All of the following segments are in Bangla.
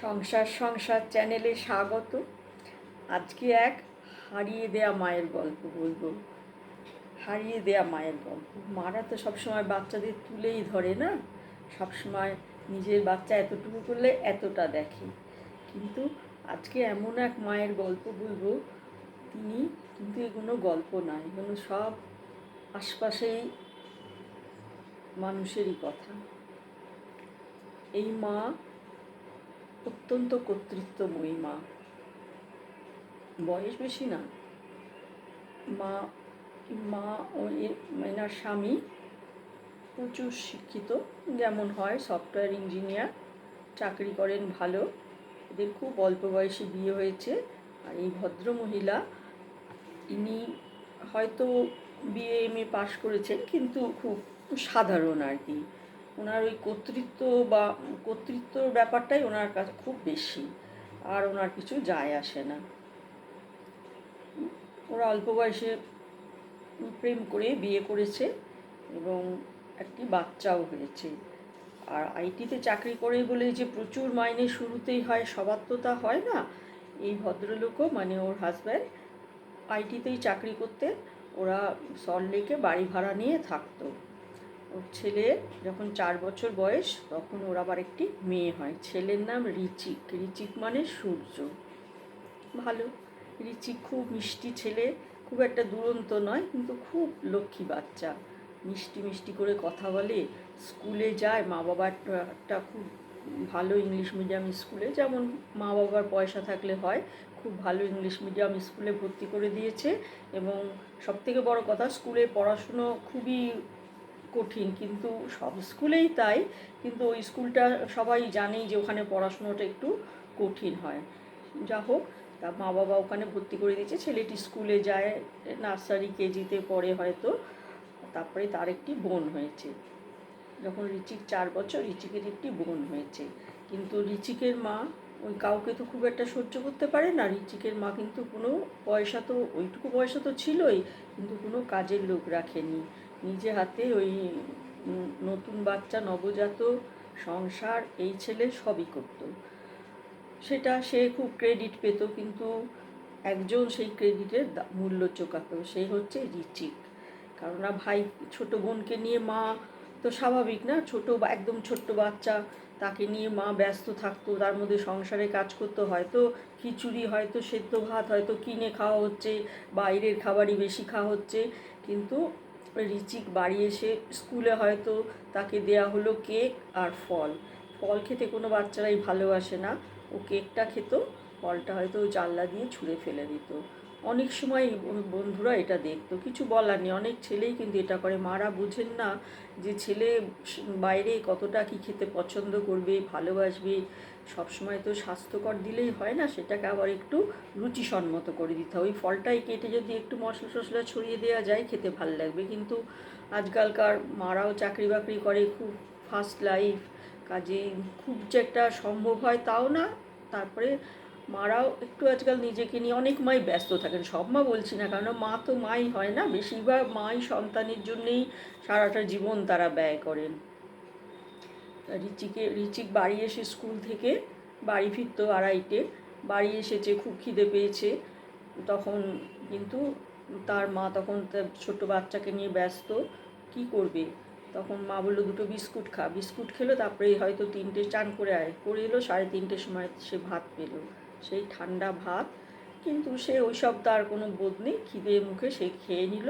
সংসার সংসার চ্যানেলে স্বাগত। আজকে এক হারিয়ে দেয়া মায়ের গল্প বলব। হারিয়ে দেয়া মায়ের গল্প। মারা তো সবসময় বাচ্চাদের তুলেই ধরে না? সবসময় নিজের বাচ্চা এতটুকু করলে এতটা দেখে। কিন্তু আজকে এমন এক মায়ের গল্প বলব। তিনি কিন্তু এগুলো গল্প নয় এগুলো সব আশপাশেই মানুষেরই কথা। এই মা অত্যন্ত কর্তৃত্বময়ী মা। বয়স বেশি না। মা মা ও এনার স্বামী প্রচুর শিক্ষিত, যেমন হয় সফটওয়্যার ইঞ্জিনিয়ার, চাকরি করেন ভালো, এদের খুব অল্প বয়সে বিয়ে হয়েছে, আর এই ভদ্র মহিলা, ইনি হয়তো বিএ এম এ পাশ করেছেন, কিন্তু খুব সাধারণ আর কি। ওনার ওই কর্তৃত্ব বা কর্তৃত্বর ব্যাপারটাই ওনার কাছে খুব বেশি, আর ওনার কিছু যায় আসে না। ওরা অল্প বয়সে প্রেম করে বিয়ে করেছে এবং একটি বাচ্চাও হয়েছে। আর আইটিতে চাকরি করে বলে যে প্রচুর মাইনে শুরুতেই হয়, সবার তো তা হয় না। এই ভদ্রলোকও মানে ওর হাজব্যান্ড আইটিতেই চাকরি করতে ওরা সল্টলেকে বাড়ি ভাড়া নিয়ে থাকতো। ওর ছেলে যখন চার বছর বয়স, তখন ওর আবার একটি মেয়ে হয়। ছেলের নাম রিচিক। রিচিক মানে সূর্য। ভালো। রিচিক খুব মিষ্টি ছেলে। খুব একটা দুরন্ত নয়, কিন্তু খুব লক্ষ্মী বাচ্চা। মিষ্টি মিষ্টি করে কথা বলে। স্কুলে যায় মা বাবারটা খুব ভালো ইংলিশ মিডিয়াম স্কুলে। যেমন মা বাবার পয়সা থাকলে হয়, খুব ভালো ইংলিশ মিডিয়াম স্কুলে ভর্তি করে দিয়েছে। এবং সবথেকে বড় কথা, স্কুলে পড়াশুনো খুবই কঠিন, কিন্তু সব স্কুলেই তাই। কিন্তু ওই স্কুলটা সবাই জানেই যে ওখানে পড়াশুনোটা একটু কঠিন হয়। যা হোক, তা মা বাবা ওখানে ভর্তি করে দিয়েছে, ছেলেটি স্কুলে যায়, নার্সারি কেজিতে পড়ে হয়তো। তারপরে তার একটি বোন হয়েছে। যখন রিচিক চার বছর রিচিকের একটি বোন হয়েছে। কিন্তু রিচিকের মা ওই কাউকে তো খুব একটা সহ্য করতে পারে না। রিচিকের মা কিন্তু কোনো পয়সা তো, ওইটুকু পয়সা তো ছিলই, কিন্তু কোনো কাজের লোক রাখেনি। নিজে হাতে ওই নতুন বাচ্চা, নবজাত, সংসার, এই ছেলে সবই করতো। সেটা সে খুব ক্রেডিট পেত, কিন্তু একজন সেই ক্রেডিটের মূল্য চোকাতো। সে হচ্ছে রিচিক কারণ না ভাই, ছোট বোনকে নিয়ে মা তো স্বাভাবিক না? ছোট একদম ছোট্ট বাচ্চা, তাকে নিয়ে মা ব্যস্ত থাকতো, তার মধ্যে সংসারে কাজ করতো। হয়তো খিচুড়ি, হয়তো সেদ্ধ ভাত, হয়তো কিনে খাওয়া হচ্ছে, বাইরের খাবারই বেশি খাওয়া হচ্ছে। কিন্তু রিচিক বাড়ি এসে স্কুলে হয়তো তাকে দেয়া হলো কেক আর ফল। ফল খেতে কোনো বাচ্চারাই ভালোবাসে না। ও কেকটা খেত, ফলটা হয়তো জানলা দিয়ে ছুঁড়ে ফেলে দিত। অনেক সময় বন্ধুরা এটা দেখতো। কিছু বলার নেই। অনেক ছেলেই কিন্তু এটা করে। মারা বুঝেন না যে ছেলে বাইরে কতটা কি খেতে পছন্দ করবে, ভালোবাসবে সবসময় তো স্বাস্থ্যকর দিলেই হয় না, সেটাকে আবার একটু রুচিসম্মত করে দিতে হয়। ওই ফলটাই কেটে যদি একটু মশলা টশলা ছড়িয়ে দেওয়া যায়, খেতে ভালো লাগবে। কিন্তু আজকালকার মারাও চাকরি বাকরি করে খুব ফার্স্ট লাইফ কাজে খুব যে একটা সম্ভব হয় তাও না। তারপরে মারাও একটু আজকাল নিজেকে নিয়ে অনেক মাই ব্যস্ত থাকেন। সব মা বলছি না, কারণ মা তো মাই হয় না। বেশিরভাগ মাই সন্তানের জন্যেই সারাটা জীবন তারা ব্যয় করেন। রিচিকে রিচিক বাড়ি এসে স্কুল থেকে বাড়ি ফিরতো আড়াইটে। বাড়ি এসেছে খুব খিদে পেয়েছে, তখন কিন্তু তার মা তখন তার ছোট বাচ্চাকে নিয়ে ব্যস্ত, কি করবে? তখন মা বলল, দুটো বিস্কুট খা। বিস্কুট খেলো, তারপরে হয়তো তিনটে চান করে আয়। করে এলো, সাড়ে তিনটের সময় সে ভাত পেল। সেই ঠান্ডা ভাত, কিন্তু সে ওইসব তার কোনো বোধ নেই। খিদে মুখে সে খেয়ে নিল।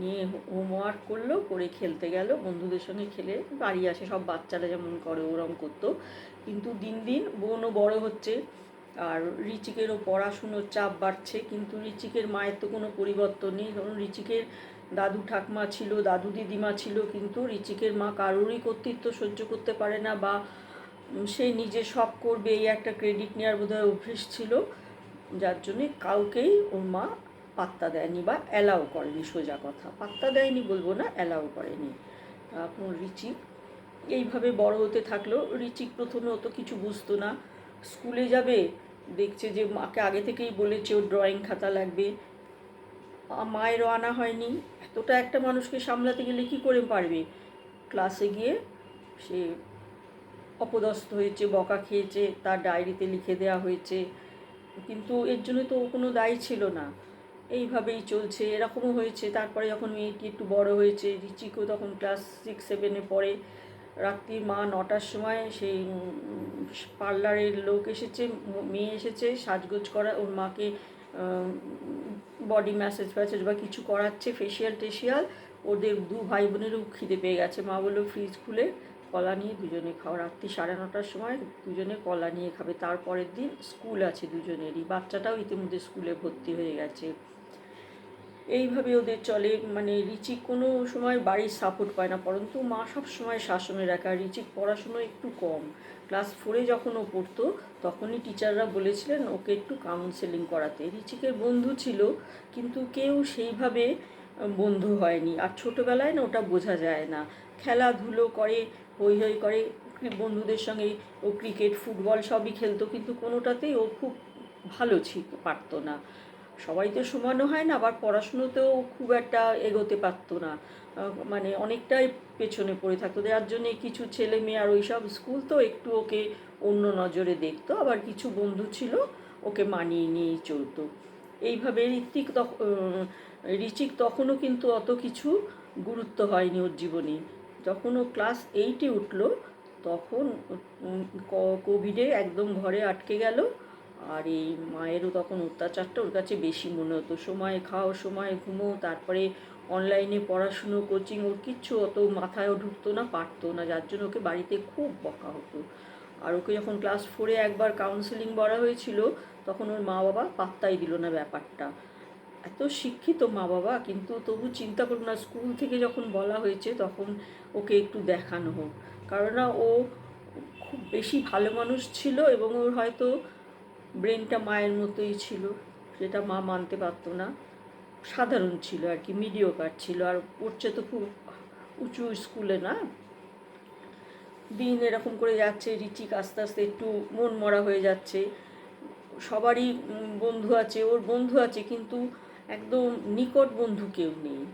নিয়ে হোমওয়ার্ক করল, করে খেলতে গেল, বন্ধুদের সঙ্গে খেলে বাড়ি আসে, সব বাচ্চারা যেমন করে ওরম করতো। কিন্তু দিন দিন বোনও বড় হচ্ছে, আর রিচিকেরও পড়াশুনোর চাপ বাড়ছে, কিন্তু রিচিকের মায়ের তো কোনো পরিবর্তন নেই। ধরুন রিচিকের দাদু ঠাকমা ছিল, দাদু দিদিমা ছিল, কিন্তু রিচিকের মা কারোরই কর্তৃত্ব সহ্য করতে পারে না বা সে নিজে সব করবে, এই একটা ক্রেডিট নেওয়ার বোধহয় অভ্যেস ছিল। যার জন্যে কাউকেই ওর মা পাত্তা দেয়নি বা অ্যালাউ করেনি, সোজা কথা। পাত্তা দেয়নি বলব না অ্যালাউ করেনি। এখন রিচিক এইভাবে বড় হতে থাকল রিচিক প্রথমে অত কিছু বুঝতো না। স্কুলে যাবে, দেখছে যে মাকে আগে থেকেই বলেছে, ওর ড্রয়িং খাতা লাগবে। মায়েরও আনা হয়নি। এতটা একটা মানুষকে সামলাতে গেলে কি করে পারবে? ক্লাসে গিয়ে সে অপদস্থ হয়েছে, বকা খেয়েছে, তার ডায়েরিতে লিখে দেওয়া হয়েছে। কিন্তু এর জন্য তো কোনো দায়ী ছিল না। এইভাবেই চলছে, এরকমও হয়েছে। তারপরে যখন মেয়েটি একটু বড় হয়েছে রিচিকো তখন ক্লাস সিক্স সেভেনে পড়ে। রাত্রি মা নটার সময় সেই পার্লারের লোক এসেছে, মেয়ে এসেছে, সাজগোজ করা, ওর মাকে বডি ম্যাসেজ ফ্যাসেজ বা কিছু করাচ্ছে ফেসিয়াল টেসিয়াল ওদের দু ভাই বোনেরও খিদে পেয়ে গেছে। মা বলল ফ্রিজ খুলে কলা নিয়ে দুজনে খাও। রাত্রি সাড়ে নটার সময় দুজনে কলা নিয়ে খাবে। তারপরের দিন স্কুল আছে দুজনেরই। বাচ্চাটাও ইতিমধ্যে স্কুলে ভর্তি হয়ে গেছে। এইভাবে ওদের চলে। মানে রিচিক কোনো সময় বাড়ির সাপোর্ট পায় না, পরন্তু মা সব সময় শাসনে রাখে রিচিক পড়াশুনো একটু কম। ক্লাস ফোরে যখন ও পড়তো, তখনই টিচাররা বলেছিলেন, ওকে একটু কাউন্সেলিং করাতে। রিচিকের বন্ধু ছিল, কিন্তু কেউ সেইভাবে বন্ধু হয়নি। আর ছোটোবেলায় না ওটা বোঝা যায় না। খেলাধুলো করে হই হই করে বন্ধুদের সঙ্গে ও ক্রিকেট ফুটবল সবই খেলতো, কিন্তু কোনোটাতেই ও খুব ভালো ছিল, পারতো না। সবাই তো সমানও হয় না, আবার পড়াশুনোতেও খুব একটা এগোতে পারতো না। মানে অনেকটাই পেছনে পড়ে থাকতো। যার জন্যে কিছু ছেলে মেয়ে আর ওই সব স্কুল তো একটু ওকে অন্য নজরে দেখতো, আবার কিছু বন্ধু ছিল ওকে মানিয়ে নিয়েই চলতো। এইভাবে ঋত্বিক ঋচিক তখনও কিন্তু অত কিছু গুরুত্ব হয়নি ওর জীবনে। যখন ও ক্লাস এইটে উঠল, তখন কোভিডে একদম ঘরে আটকে গেল। আর এই মায়েরও তখন অত্যাচারটা ওর কাছে বেশি মনে হতো। সময় খাও, সময় ঘুমো, তারপরে অনলাইনে পড়াশুনো কোচিং ওর কিচ্ছু অত মাথায়ও ঢুকতো না, পারতো না। যার জন্য ওকে বাড়িতে খুব বকা হতো। আর ওকে যখন ক্লাস ফোরে একবার কাউন্সেলিং বলা হয়েছিল, তখন ওর মা বাবা পাত্তাই দিল না ব্যাপারটা। এত শিক্ষিত মা বাবা কিন্তু তবু চিন্তা করুন না স্কুল থেকে যখন বলা হয়েছে, তখন ওকে একটু দেখানো হোক। কারণ ও খুব বেশি ভালো মানুষ ছিল এবং ওর হয়তো ব্রেনটা মায়ের মতোই ছিল সেটা মা মানতে পারতো না। সাধারণ ছিল আর কি মিডিওকার ছিল। আর পড়ছে তো খুব উঁচু স্কুলে না। দিন এরকম করে যাচ্ছে, রিচিক আস্তে আস্তে একটু মন মরা হয়ে যাচ্ছে। সবারই বন্ধু আছে, ওর বন্ধু আছে, কিন্তু একদম নিকট বন্ধু কেউ নেই।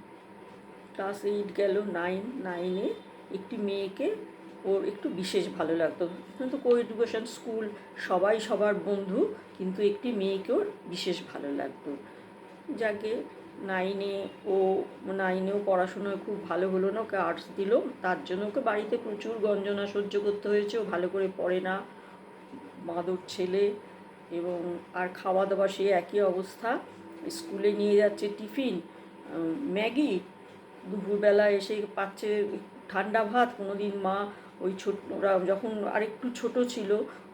ক্লাস এইট গেল নাইন নাইনে একটি মেয়েকে ওর একটু বিশেষ ভালো লাগতো। কিন্তু কো এডুকেশন স্কুল সবাই সবার বন্ধু, কিন্তু একটি মেয়েকে ওর বিশেষ ভালো লাগতো। যাকে নাইনে ও নাইনেও পড়াশোনায় খুব ভালো হলো না, ওকে আর্টস দিল, তার জন্য ওকে বাড়িতে প্রচুর গঞ্জনা সহ্য করতে হয়েছে, ও ভালো করে পড়ে না। মাদুর ছেলে এবং আর খাওয়া দাওয়া সে একই অবস্থা। স্কুলে নিয়ে যাচ্ছে টিফিন ম্যাগি। দুপুরবেলা এসে পাচ্ছে ঠান্ডা ভাত, কোনোদিন মা ওই ছোট ওরা যখন আরেকটু ছোট ছিল,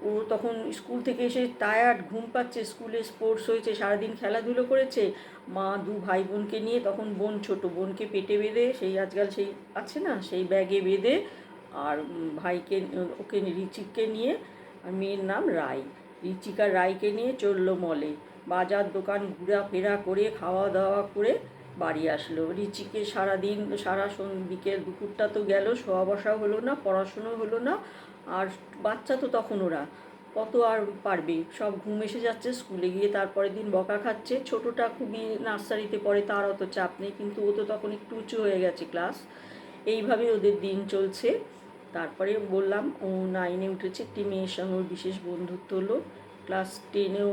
ও তখন স্কুল থেকে এসে টায়ার্ড ঘুম পাচ্ছে, স্কুলে স্পোর্টস হয়েছে, সারাদিন খেলাধুলো করেছে। মা, দু ভাই বোনকে নিয়ে তখন বোন ছোট, বোনকে পেটে বেঁধে সেই আজকাল সেই আছে না, সেই ব্যাগে বেঁধে আর ভাইকে, ওকে রিচিককে নিয়ে আর মেয়ের নাম রায় রিচিকা রায়কে নিয়ে চলল মলে বাজার দোকান ঘোরাফেরা করে, খাওয়া দাওয়া করে বাড়ি আসলো। রিচিকে সারাদিন, সারা বিকেল দুপুরটা তো গেল, শোয়া বসা হলো না, পড়াশুনো হলো না, আর বাচ্চা তো তখন ওরা। কত আর পারবে? সব ঘুম এসে যাচ্ছে, স্কুলে গিয়ে তারপরের দিন বকা খাচ্ছে। ছোটোটা খুবই নার্সারিতে পড়ে, তার অত চাপ নেই, কিন্তু ও তো তখন একটু উঁচু হয়ে গেছে ক্লাস। এইভাবে ওদের দিন চলছে। তারপরে বললাম, ও নাইনে উঠেছে একটি মেয়ের সঙ্গে ওর বিশেষ বন্ধুত্ব হলো। ক্লাস টেনেও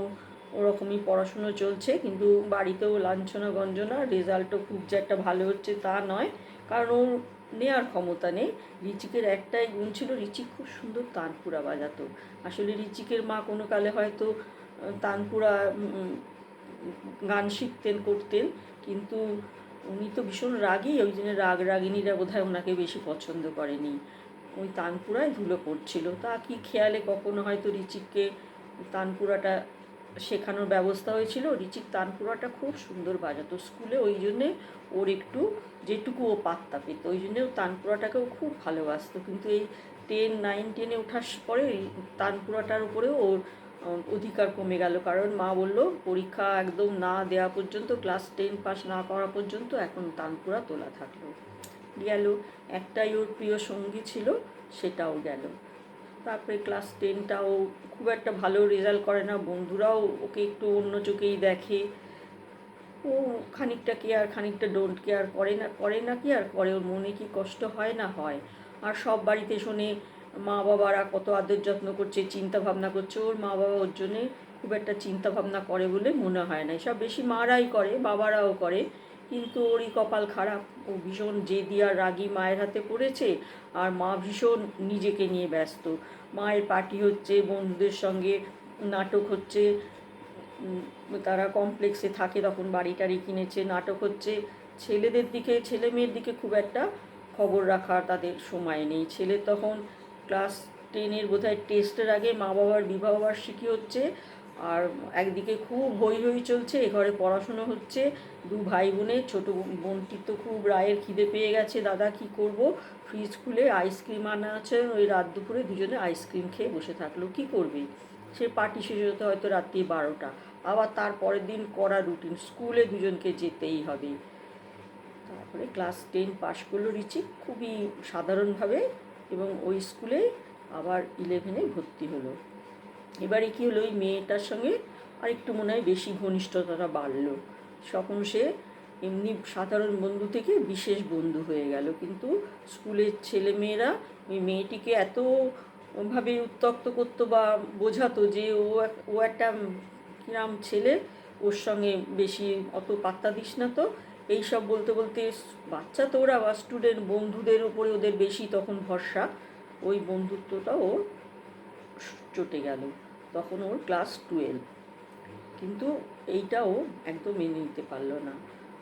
ওরকমই পড়াশুনো চলছে, কিন্তু বাড়িতেও লাঞ্ছনা গঞ্জনা, রেজাল্টও খুব যে একটা ভালো হচ্ছে তা নয়, কারণ ওর নেওয়ার ক্ষমতা নেই। রিচিকের একটাই গুণ ছিল রিচিক খুব সুন্দর তানপুরা বাজাতো। আসলে রিচিকের মা কোনো কালে হয়তো তানপুরা গান শিখতেন, করতেন, কিন্তু উনি তো ভীষণ রাগী, ওই জন্য রাগ রাগিনীরা বোধহয় ওনাকে বেশি পছন্দ করেনি। ওই তানপুরায় ধুলো পড়ছিল। তা কি খেয়ালে কখনো হয়তো রিচিককে তানপুরাটা শেখানোর ব্যবস্থা হয়েছিল। রিচিক তানপুরাটা খুব সুন্দর বাজাতো স্কুলে, ওই জন্যে ওর একটু যেটুকু ও পাত্তা পেত, ওই জন্যে তানপুরাটাকেও খুব ভালোবাসতো। কিন্তু এই টেন, নাইন, টেনে ওঠার পরে তানপুরাটার উপরেও ওর অধিকার কমে গেল। কারণ মা বলল, পরীক্ষা একদম না দেওয়া পর্যন্ত, ক্লাস টেন পাস না করা পর্যন্ত এখন তানপুরা তোলা থাকল। গেল, একটাই ওর প্রিয় সঙ্গী ছিল, সেটাও গেল। তারপরে ক্লাস টেনটাও খুব একটা ভালো রেজাল্ট করে না। বন্ধুরাও ওকে একটু অন্য চোখেই দেখে। ও খানিকটা কেয়ার খানিকটা ডোন্ট কেয়ার করে না করে না কি আর করে? ওর মনে কি কষ্ট হয় না হয়? আর সব বাড়িতে শোনে মা বাবারা কত আদর যত্ন করছে, চিন্তা ভাবনা করছে। ওর মা বাবা ওর জন্যে খুব একটা চিন্তা ভাবনা করে বলে মনে হয় না। এসব বেশি মারাই করে, বাবারাও করে। কিন্তু ওরই কপাল খারাপ। ও ভীষণ জেদি আর রাগী মায়ের হাতে পড়েছে আর মা ভীষণ নিজেকে নিয়ে ব্যস্ত। মায়ের পার্টি হচ্ছে, বন্ধুদের সঙ্গে নাটক হচ্ছে তারা কমপ্লেক্সে থাকে তখন বাড়ি টাড়ি কিনেছে। নাটক হচ্ছে, ছেলেদের দিকে, ছেলে মেয়ের দিকে খুব একটা খবর রাখার তাদের সময় নেই। ছেলে তখন ক্লাস টেনের বোধহয় টেস্টের আগে মা বাবার বিবাহবার্ষিকী হচ্ছে আর একদিকে খুব হই হই চলছে, এ ঘরে পড়াশুনো হচ্ছে। দু ভাই বোনের ছোটো বোনটির তো খুব রায়ের খিদে পেয়ে গেছে, দাদা, কি করব? ফ্রিজ খুলে আইসক্রিম আনা আছে, ওই রাত দুপুরে দুজনে আইসক্রিম খেয়ে বসে থাকল, কি করবে? সে পার্টি শেষ হতে হয়তো রাত্রি বারোটা। আবার তার পরের দিন করা রুটিন, স্কুলে দুজনকে যেতেই হবে। তারপরে ক্লাস টেন পাশ করল রিচি, খুবই সাধারণভাবে, এবং ওই স্কুলে আবার ইলেভেনে ভর্তি হলো। এবারে কি হলো, ওই মেয়েটার সঙ্গে আরেকটু মনে হয় বেশি ঘনিষ্ঠতাটা বাড়লো। তখন সে এমনি সাধারণ বন্ধু থেকে বিশেষ বন্ধু হয়ে গেল। কিন্তু স্কুলের ছেলে মেয়েরা, ওই মেয়েটিকে এত ভাবে উত্তক্ত করতো বা বোঝাতো যে ও ও একটা কিরাম ছেলে, ওর সঙ্গে বেশি অত পাত্তা দিস না তো। এই সব বলতে বলতে বাচ্চা তো ওরা, বা স্টুডেন্ট বন্ধুদের ওপরে ওদের বেশি তখন ভরসা। ওই বন্ধুত্বটা ও চটে গেল। তখন ওর ক্লাস টুয়েলভ কিন্তু এইটাও একদম মেনে নিতে পারল না।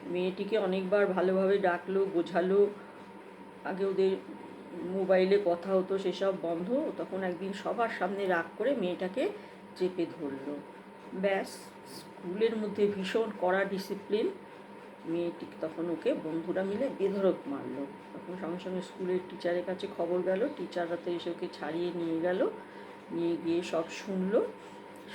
মেয়েটিকে অনেকবার ভালোভাবে ডাকলো, বোঝালো। আগে ওদের মোবাইলে কথা হতো, সেসব বন্ধ। তখন একদিন সবার সামনে রাগ করে মেয়েটাকে চেপে ধরলো। ব্যাস, স্কুলের মধ্যে ভীষণ কড়া ডিসিপ্লিন মেয়েটি তখন ওকে বন্ধুরা মিলে বেধরক মারলো। তখন সঙ্গে সঙ্গে স্কুলের টিচারের কাছে খবর গেল। টিচাররা তো এসে ওকে ছাড়িয়ে নিয়ে গেল। নিয়ে গিয়ে সব শুনলো।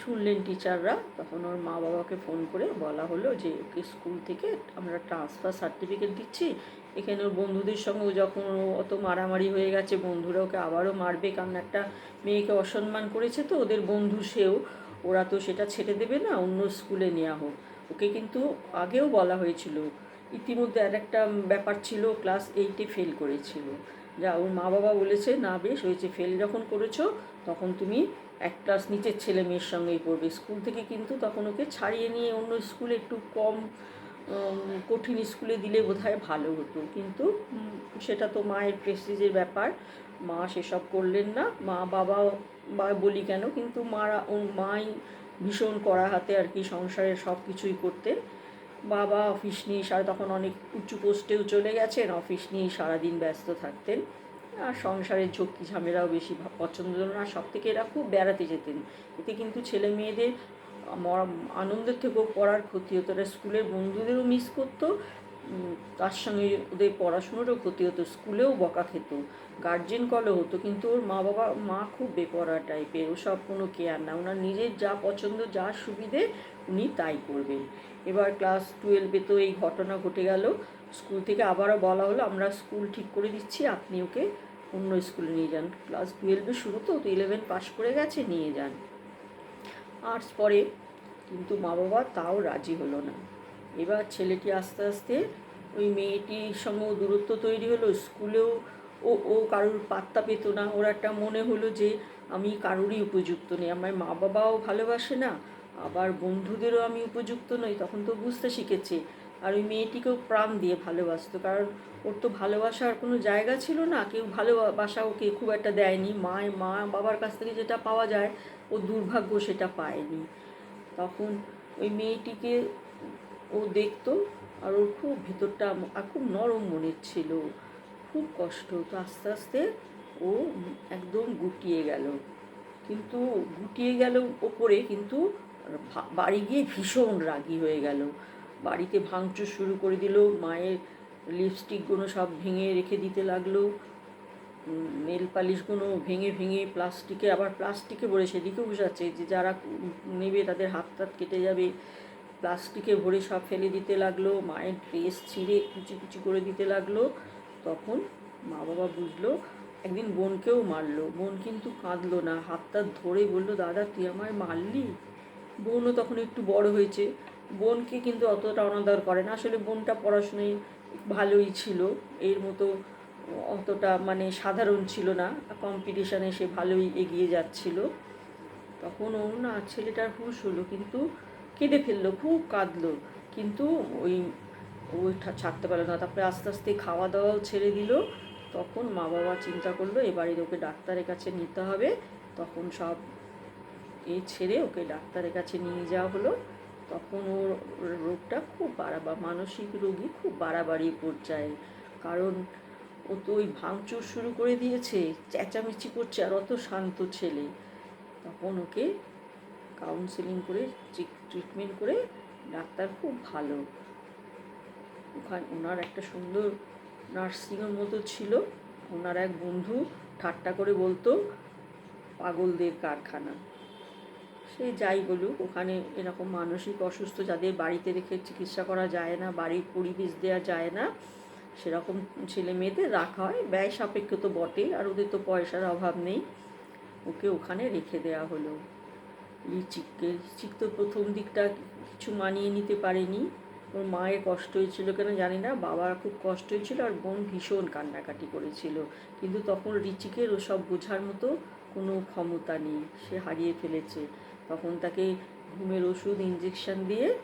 শুনলেন টিচাররা তখন ওর মা বাবাকে ফোন করে বলা হলো যে, ওকে স্কুল থেকে আমরা ট্রান্সফার সার্টিফিকেট দিচ্ছি। এখানে ওর বন্ধুদের সঙ্গে ও যখন অত মারামারি হয়ে গেছে, বন্ধুরা ওকে আবারও মারবে। কারণ একটা মেয়েকে অসম্মান করেছে তো, ওদের বন্ধু সেও। ওরা তো সেটা ছেড়ে দেবে না, অন্য স্কুলে নেওয়া হোক। ওকে কিন্তু আগেও বলা হয়েছিল। ইতিমধ্যে আর একটা ব্যাপার ছিল ক্লাস এইটে ফেল করেছিল। যা ওর মা বাবা বলেছে, না বেশ, হয়েছে। ফেল যখন করেছ তখন তুমি এক ক্লাস নিচের ছেলে মেয়ের সঙ্গেই পড়বে। স্কুল থেকে কিন্তু তখন ওকে ছাড়িয়ে নিয়ে অন্য স্কুলে একটু কম কঠিন স্কুলে দিলে বোধহয় ভালো হতো। কিন্তু সেটা তো মায়ের প্রেস্টিজের ব্যাপার। মা সেসব করলেন না। মা বাবা বা বলি কেন? কিন্তু মারা মাই ভীষণ কড়া হাতে আর কি সংসারের সব কিছুই করতেন। বাবা অফিস নিয়ে সারা, তখন অনেক উঁচু পোস্টেও চলে গেছেন। অফিস নিয়েই সারাদিন ব্যস্ত থাকতেন। আর সংসারের ঝক্কি ঝামেলাও বেশি পছন্দ না। সব থেকে এরা খুব বেড়াতে যেতেন। এতে কিন্তু ছেলে মেয়েদের আনন্দের থেকেও পড়ার ক্ষতি হতো। এরা স্কুলের বন্ধুদেরও মিস করতো তার সঙ্গে ওদের পড়াশুনোরও ক্ষতি হতো। স্কুলেও বকা খেত। গার্জেন কলও হতো, কিন্তু ওর মা বাবা মা খুব বেপরা টাইপের ওসব কোনো কেয়ার না। ওনার নিজের যা পছন্দ, যা সুবিধে উনি তাই করবেন। এবার ক্লাস টুয়েলভে তো এই ঘটনা ঘটে গেল। স্কুল থেকে আবারও বলা হলো, আমরা স্কুল ঠিক করে দিচ্ছি, আপনি ওকে অন্য স্কুলে নিয়ে যান। ক্লাস টুয়েলভে শুরু তো তো ইলেভেন পাস করে গেছে, নিয়ে যান। আর্টস পরে কিন্তু মা বাবা তাও রাজি হলো না। এবার ছেলেটি আস্তে আস্তে ওই মেয়েটির সঙ্গেও দূরত্ব তৈরি হলো, স্কুলেও ও ও কারুর পাত্তা পেতো না। ওর একটা মনে হলো যে, আমি কারুরই উপযুক্ত নেই। আমার মা বাবাও ভালোবাসে না, আবার বন্ধুদেরও আমি উপযুক্ত নই। তখন তো বুঝতে শিখেছে আর ওই মেয়েটিকেও প্রাণ দিয়ে ভালোবাসতো, কারণ ওর তো ভালোবাসার কোনো জায়গা ছিল না, কেউ ভালোবাসা ওকে খুব একটা দেয়নি মা মা, বাবার কাছ থেকে যেটা পাওয়া যায় ও দুর্ভাগ্য সেটা পায়নি। তখন ওই মেয়েটিকে ও দেখতো আর ওর খুব ভেতরটা খুব নরম মনের ছিল, খুব কষ্ট তো আস্তে আস্তে ও একদম গুটিয়ে গেল। কিন্তু গুটিয়ে গেল ওপরে, কিন্তু বাড়ি গিয়ে ভীষণ রাগী হয়ে গেল। বাড়িতে ভাঙচুর শুরু করে দিল, মায়ের লিপস্টিকগুলো সব ভেঙে রেখে দিতে লাগল নেল পালিশগুলো ভেঙে ভেঙে প্লাস্টিকে আবার প্লাস্টিকে ভরে সেদিকে বুঝাচ্ছে যে যারা নেবে তাদের হাত টাত কেটে যাবে। প্লাস্টিকে ভরে সব ফেলে দিতে লাগল, মায়ের ড্রেস ছিঁড়ে কুচি কুচি করে দিতে লাগল। তখন মা বাবা বুঝলো, একদিন বোনকেও মারলো, বোন কিন্তু কাঁদলো না হাতটা ধরে বলল, দাদা, তুই আমায় মারলি? বোনও তখন একটু বড় হয়েছে বোনকে কিন্তু অতটা অনাদর করে না। আসলে বোনটা পড়াশোনায় ভালোই ছিল। এর মতো অতটা মানে সাধারণ ছিল না। কম্পিটিশানে সে ভালোই এগিয়ে যাচ্ছিল। তখন ও না, ছেলেটার হুশ হলো কিন্তু কেঁদে ফেলল, খুব কাঁদলো। কিন্তু ওই ওইটা ছাড়তে পারল না। তারপরে আস্তে আস্তে খাওয়া দাওয়াও ছেড়ে দিল। তখন মা বাবা চিন্তা করল এবারে ওকে ডাক্তারের কাছে নিতে হবে। তখন সব এ ছেড়ে ওকে ডাক্তারের কাছে নিয়ে যাওয়া হলো। তখন ওর রোগটা খুব বাড়া, বা মানসিক রোগী খুব বাড়াবাড়ি পর্যায়ে। কারণ ও তো ওই ভাঙচুর শুরু করে দিয়েছে, চেঁচামেচি করছে, আর অত শান্ত ছেলে। তখন ওকে কাউন্সেলিং করে ট্রিটমেন্ট করে ডাক্তার খুব ভালো। ওখানে ওনার একটা সুন্দর নার্সিংয়ের মতো ছিল। ওনার এক বন্ধু ঠাট্টা করে বলতো, পাগলদের কারখানা। সে যাই বলুক, ওখানে এরকম মানসিক অসুস্থ যাদের বাড়িতে রেখে চিকিৎসা করা যায় না, বাড়ির পরিবেশ দেওয়া যায় না, সেরকম ছেলে মেয়েদের রাখা হয়। ব্যয় সাপেক্ষ তো বটেই, আর ওদের তো পয়সার অভাব নেই। ওকে ওখানে রেখে দেওয়া হলো। রিচিককে রিচিক তো প্রথম দিকটা কিছু মানিয়ে নিতে পারেনি। ওর মায়ের কষ্ট হয়েছিল কেন জানি না, বাবার খুব কষ্ট হয়েছিল আর বোন ভীষণ কান্নাকাটি করেছিল। কিন্তু তখন রিচিকের ওসব বোঝার মতো কোনো ক্ষমতা নেই, সে হারিয়ে ফেলেছে। তখন তাকে ঘুমের ওষুধ ইঞ্জেকশন দিয়ে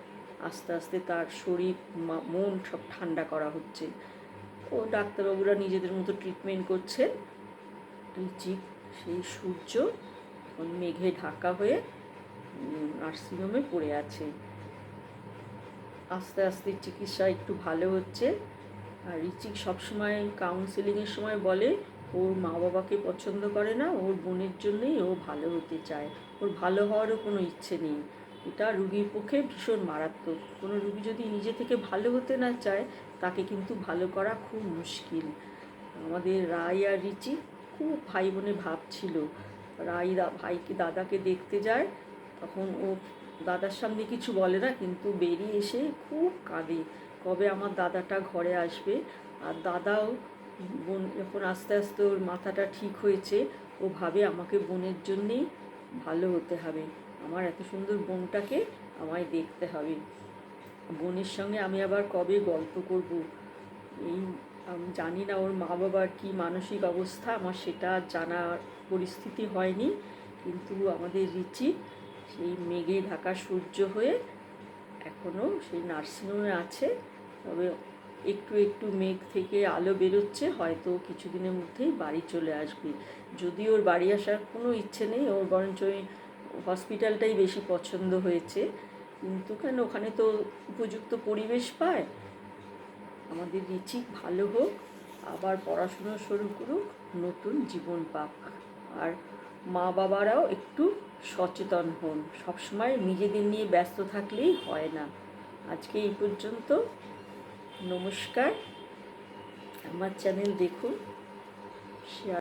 আস্তে আস্তে তার শরীর মন সব ঠান্ডা করা হচ্ছে। ও ডাক্তারবাবুরা নিজেদের মতো ট্রিটমেন্ট করছে। রিচিক সেই সূর্য এখন মেঘে ঢাকা হয়ে নার্সিংহোমে পড়ে আছে। আস্তে আস্তে চিকিৎসা একটু ভালো হচ্ছে। আর রিচিক সবসময় কাউন্সেলিংয়ের সময় বলে, ওর মা বাবাকে পছন্দ করে না, ওর বোনের জন্যই ও ভালো হতে চায়। ওর ভালো হওয়ারও কোনো ইচ্ছে নেই। এটা রুগীর পক্ষে ভীষণ মারাত্মক। কোনো রুগী যদি নিজে থেকে ভালো হতে না চায়, তাকে কিন্তু ভালো করা খুব মুশকিল। আমাদের রায় আর রিচি খুব ভাই বোনে ভাব ছিল। রাই ভাইকে দাদাকে দেখতে যায়, তখন ও দাদার সামনে কিছু বলে না, কিন্তু বেরিয়ে এসে খুব কাঁদে। কবে আমার দাদাটা ঘরে আসবে? আর দাদাও বোন, যখন আস্তে আস্তে ওর মাথাটা ঠিক হয়েছে, ও ভাবে আমাকে বোনের জন্যেই ভালো হতে হবে। আমার এত সুন্দর বোনটাকে আমায় দেখতে হবে। বোনের সঙ্গে আমি আবার কবে গল্প করব? এই আমি জানি না ওর মা বাবার কী মানসিক অবস্থা, আমার সেটা জানার পরিস্থিতি হয়নি। কিন্তু আমাদের রিচি সেই মেঘে ঢাকা সূর্য হয়ে এখনও সেই নার্সিংহোমে আছে। তবে একটু একটু মেঘ থেকে আলো বেরোচ্ছে, হয়তো কিছুদিনের মধ্যেই বাড়ি চলে আসবে। যদি ওর বাড়ি আসার কোনো ইচ্ছে নেই ওর বরঞ্চ ওই হসপিটালটাই বেশি পছন্দ হয়েছে। কিন্তু কেন, ওখানে তো উপযুক্ত পরিবেশ পায়। আমাদের রিচি ভালো হোক, আবার পড়াশুনো শুরু করুক, নতুন জীবন পাক। আর মা বাবারাও একটু সচেতন হন। সবসময় নিজেদের নিয়ে ব্যস্ত থাকলেই হয় না। আজকে এই পর্যন্ত। নমস্কার। আমার চ্যানেল দেখুন শেয়ার